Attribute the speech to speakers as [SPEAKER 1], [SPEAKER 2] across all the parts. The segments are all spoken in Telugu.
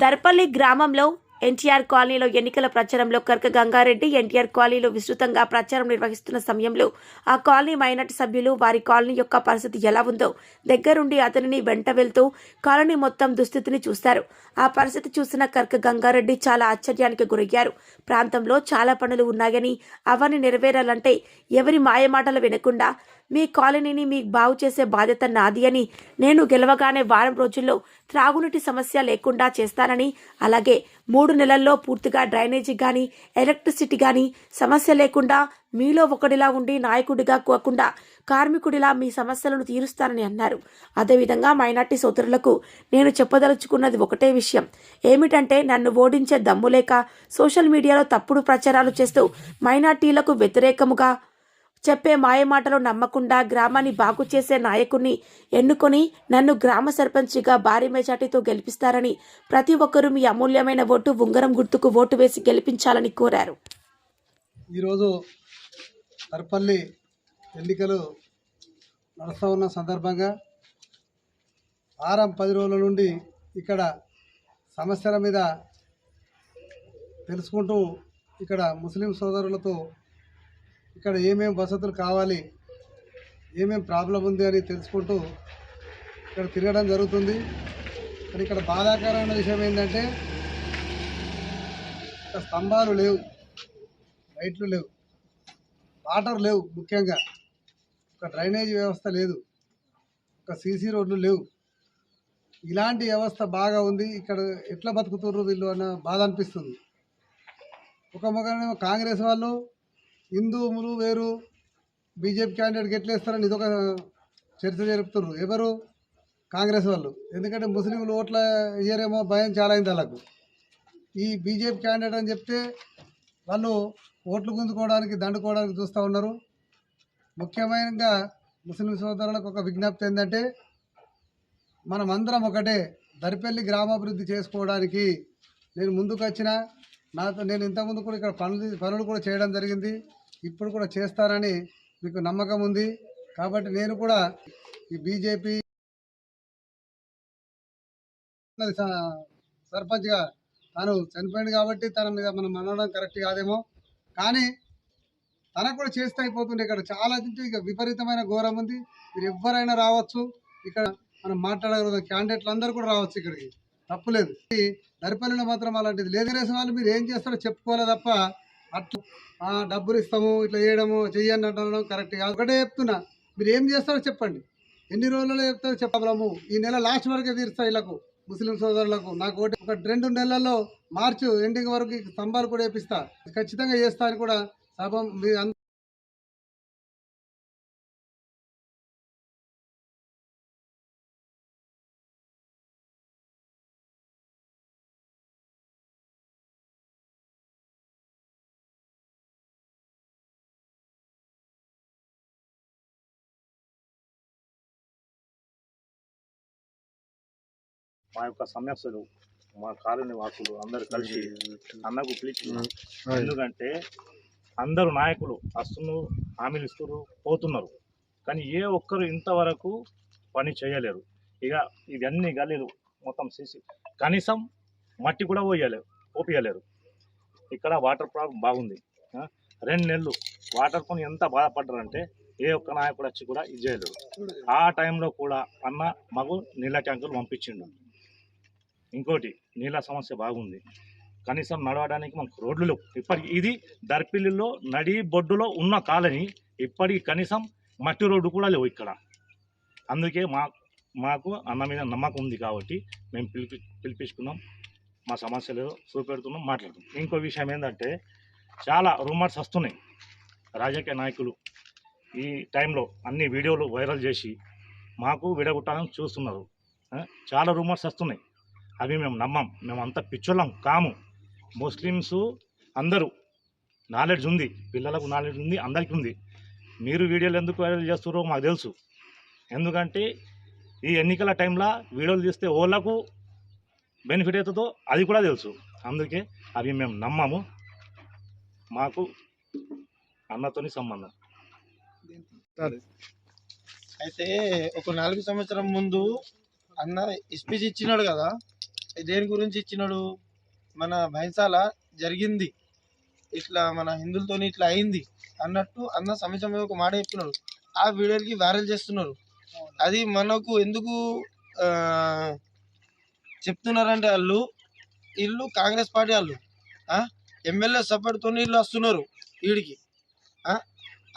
[SPEAKER 1] దర్పల్లి గ్రామంలో ఎన్టీఆర్ కాలనీలో ఎన్నికల ప్రచారంలో కర్క గంగారెడ్డి ఎన్టీఆర్ కాలనీలో విస్తృతంగా ప్రచారం నిర్వహిస్తున్న సమయంలో ఆ కాలనీ మైనార్టీ సభ్యులు వారి కాలనీ యొక్క పరిస్థితి ఎలా ఉందో దగ్గరుండి అతనిని వెంట వెళ్తూ కాలనీ మొత్తం దుస్థితిని చూశారు ఆ పరిస్థితి చూసిన కర్క గంగారెడ్డి చాలా ఆశ్చర్యానికి గురయ్యారు. ప్రాంతంలో చాలా పనులు ఉన్నాయని అవన్నీ నెరవేరాలంటే ఎవరి మాయమాటలు వినకుండా మీ కాలనీని మీకు బాగు చేసే బాధ్యత నాది అని నేను గెలవగానే వారం రోజుల్లో త్రాగునీటి సమస్య లేకుండా చేస్తానని అలాగే మూడు నెలల్లో పూర్తిగా డ్రైనేజీ కానీ ఎలక్ట్రిసిటీ కానీ సమస్య లేకుండా మీలో ఒకటిలా ఉండి నాయకుడిగా కాకుండా కార్మికుడిలా మీ సమస్యలను తీరుస్తానని అన్నారు. అదేవిధంగా మైనార్టీ సోదరులకు నేను చెప్పదలుచుకున్నది ఒకటే విషయం. ఏమిటంటే నన్ను ఓడించే దమ్ము లేక సోషల్ మీడియాలో తప్పుడు ప్రచారాలు చేస్తూ మైనార్టీలకు వ్యతిరేకముగా చెప్పే మాయమాటలు నమ్మకుండా గ్రామాన్ని బాగు చేసే నాయకుణ్ణి ఎన్నుకొని నన్ను గ్రామ సర్పంచిగా భారీ మెజార్టీతో గెలిపిస్తారని ప్రతి ఒక్కరూ మీ అమూల్యమైన ఓటు ఉంగరం గుర్తుకు ఓటు వేసి గెలిపించాలని కోరారు.
[SPEAKER 2] ఈరోజు తర్పల్లి ఎన్నికలు నడుస్తూ ఉన్న సందర్భంగా వారం పది రోజుల నుండి ఇక్కడ సమస్యల మీద తెలుసుకుంటూ ఇక్కడ ముస్లిం సోదరులతో ఇక్కడ ఏమేమి వసతులు కావాలి ఏమేమి ప్రాబ్లం ఉంది అని తెలుసుకుంటూ ఇక్కడ తిరగడం జరుగుతుంది. కానీ ఇక్కడ బాధాకరమైన విషయం ఏంటంటే ఇక్కడ స్తంభాలు లేవు లైట్లు లేవు వాటర్ లేవు ముఖ్యంగా. ఒక డ్రైనేజ్ వ్యవస్థ లేదు ఒక సీసీ రోడ్లు లేవు. ఇలాంటి వ్యవస్థ బాగా ఉంది ఇక్కడ ఎట్లా బతుకుతున్నారు వీళ్ళు అన్న బాధ అనిపిస్తుంది. ఒక మొగనేమో కాంగ్రెస్ వాళ్ళు హిందువులు వేరు. బీజేపీ క్యాండిడేట్కి ఎట్లేస్తారని ఇదొక చర్చ జరుపుతున్నారు ఎవరు? కాంగ్రెస్ వాళ్ళు. ఎందుకంటే ముస్లింలు ఓట్ల వేయరేమో భయం చాలా అయింది వాళ్ళకు. ఈ బీజేపీ క్యాండిడేట్ అని చెప్తే వాళ్ళు ఓట్లు గుంజుకోవడానికి దండుకోవడానికి చూస్తూ ఉన్నారు. ముఖ్యమైనగా ముస్లిం సోదరులకు ఒక విజ్ఞప్తి ఏంటంటే మనమందరం ఒకటే దరిపల్లి గ్రామాభివృద్ధి చేసుకోవడానికి నేను ముందుకు వచ్చిన నాతో నేను ఇంతకుముందు కూడా ఇక్కడ పనులు పనులు కూడా చేయడం జరిగింది. ఇప్పుడు కూడా చేస్తారని మీకు నమ్మకం ఉంది. కాబట్టి నేను కూడా ఈ బీజేపీ సర్పంచ్గా తను చనిపోయింది కాబట్టి తన మీద మనం అనడం కరెక్ట్ కాదేమో. కానీ తనకు కూడా చేస్తే అయిపోతుంది. ఇక్కడ చాలా ఇక విపరీతమైన ఘోరం ఉంది. మీరు ఎవరైనా రావచ్చు. ఇక్కడ మనం మాట్లాడగలుగుతాం క్యాండిడేట్లు అందరూ కూడా రావచ్చు ఇక్కడికి. తప్పులేదు దరిపల్లిలో మాత్రం అలాంటిది లేదు. వాళ్ళు మీరు ఏం చేస్తారో చెప్పుకోవాలి తప్ప అట్లా డబ్బులు ఇస్తాము ఇట్లా చేయడము చెయ్యండి అంటడం కరెక్ట్ కాదు. ఒకటే చెప్తున్నా మీరు ఏం చేస్తారో చెప్పండి. ఎన్ని రోజులలో చెప్తారో చెప్పగలము ఈ నెల లాస్ట్ వరకే తీరుస్తా వీళ్ళకు ముస్లిం సోదరులకు. నాకు ఒకటి ఒక రెండు నెలల్లో మార్చు ఎండింగ్ వరకు ఈ స్తంభాలు కూడా వేపిస్తా. ఖచ్చితంగా చేస్తా అని కూడా సభ మీ
[SPEAKER 3] మా యొక్క సమస్యలు మా కాలనీ వాసులు అందరు కలిసి అన్నకు పిలిచి ఎందుకంటే అందరు నాయకులు వస్తున్నారు హామీలు ఇస్తున్నారు పోతున్నారు. కానీ ఏ ఒక్కరు ఇంతవరకు పని చేయలేరు. ఇక ఇవన్నీ గలీలు. మొత్తం సీసీ. కనీసం మట్టి కూడా పోయలేరు పోపియలేరు ఇక్కడ వాటర్ ప్రాబ్లం బాగుంది. రెండు నెలలు వాటర్ కొని ఎంత బాధపడ్డారంటే ఏ ఒక్క నాయకుడు వచ్చి కూడా ఇది చేయలేరు ఆ టైంలో కూడా అన్న మాకు నీళ్ళ ట్యాంకులు పంపించిండు. ఇంకోటి నీళ్ళ సమస్య బాగుంది. కనీసం నడవడానికి మనకు రోడ్లు లేవు. ఇప్పటికి ఇది దర్పిల్లిలో నడి బొడ్డులో ఉన్న కాలనీ ఇప్పటికి కనీసం మట్టి రోడ్డు కూడా లేవు ఇక్కడ. అందుకే మా మాకు అన్న మీద నమ్మకం ఉంది కాబట్టి మేము పిలిపి పిలిపించుకున్నాం. మా సమస్యలు చూపెడుతున్నాం మాట్లాడుతున్నాం. ఇంకో విషయం ఏంటంటే చాలా రూమర్స్ వస్తున్నాయి. రాజకీయ నాయకులు ఈ టైంలో అన్ని వీడియోలు వైరల్ చేసి మాకు విడగొట్టాలని చూస్తున్నారు. చాలా రూమర్స్ వస్తున్నాయి. అవి మేము నమ్మం. మేము అంత పిచ్చోళ్ళం కాము. ముస్లిమ్స్ అందరూ నాలెడ్జ్ ఉంది. పిల్లలకు నాలెడ్జ్ ఉంది అందరికీ ఉంది. మీరు వీడియోలు ఎందుకు వైరల్ చేస్తారో మాకు తెలుసు. ఎందుకంటే ఈ ఎన్నికల టైంలో వీడియోలు తీస్తే ఓళ్ళకు బెనిఫిట్ అవుతుందో అది కూడా తెలుసు. అందుకే అవి మేము నమ్మము. మాకు అన్నతోని సంబంధం.
[SPEAKER 4] అయితే ఒక నాలుగు సంవత్సరం ముందు అన్న స్పీచ్ ఇచ్చినాడు కదా. దేని గురించి ఇచ్చినాడు? మన భైంసాల జరిగింది. ఇట్లా మన హిందువులతోని ఇట్లా అయింది అన్నట్టు అన్న సమయ సమయం ఒక మాట చెప్తున్నాడు ఆ వీడియోకి వైరల్ చేస్తున్నారు. అది మనకు ఎందుకు చెప్తున్నారంటే వాళ్ళు వీళ్ళు కాంగ్రెస్ పార్టీ వాళ్ళు ఎమ్మెల్యే సపోర్ట్తో వీళ్ళు వస్తున్నారు వీడికి.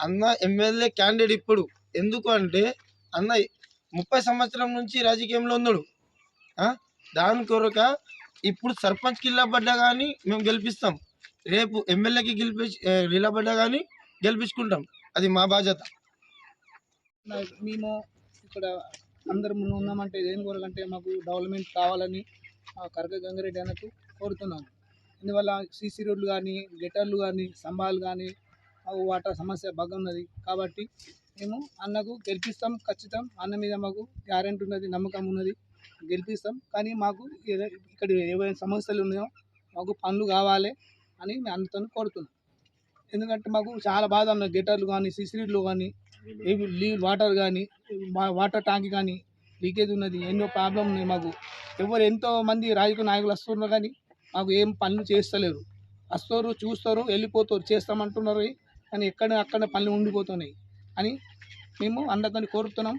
[SPEAKER 4] అన్న ఎమ్మెల్యే క్యాండిడేట్ ఇప్పుడు. ఎందుకు అంటే అన్న ముప్పై సంవత్సరం నుంచి రాజకీయంలో ఉన్నాడు. దాని కొరక ఇప్పుడు సర్పంచ్కి నిలబడ్డా కానీ మేము గెలిపిస్తాం. రేపు ఎమ్మెల్యేకి గెలిపి నిలబడ్డా కానీ గెలిపించుకుంటాం. అది మా బాధ్యత.
[SPEAKER 5] మేము ఇక్కడ అందరం ఉన్నామంటే దేని కొరకంటే మాకు డెవలప్మెంట్ కావాలని కరక గంగారెడ్డి అన్నట్టు కోరుతున్నాము ఇందువల్ల సీసీ రోడ్లు కానీ గెటర్లు కానీ స్తంభాలు కానీ వాటర్ సమస్య బాగా ఉన్నది. కాబట్టి మేము అన్నకు గెలిపిస్తాం ఖచ్చితం. అన్న మీద మాకు గ్యారెంటీ ఉన్నది నమ్మకం ఉన్నది. గెలిపిస్తాం. కానీ మాకు ఇక్కడ ఏవైనా సమస్యలు ఉన్నాయో మాకు పనులు కావాలి అని మేము అందరితో కోరుతున్నాం. ఎందుకంటే మాకు చాలా బాధ ఉన్నాయి గెటర్లు కానీ సిసిరీలు కానీ ఏవి లీవ్ వాటర్ కానీ వాటర్ ట్యాంక్ కానీ లీకేజ్ ఉన్నది ఎన్నో ప్రాబ్లం ఉన్నాయి మాకు. ఎవరు ఎంతో మంది రాజకీయ నాయకులు వస్తున్నారు కానీ మాకు ఏం పనులు చేస్తలేరు. వస్తారు చూస్తారు వెళ్ళిపోతారు చేస్తామంటున్నారు కానీ ఎక్కడ అక్కడ పనులు ఉండిపోతున్నాయి అని మేము అందరితో కోరుతున్నాం.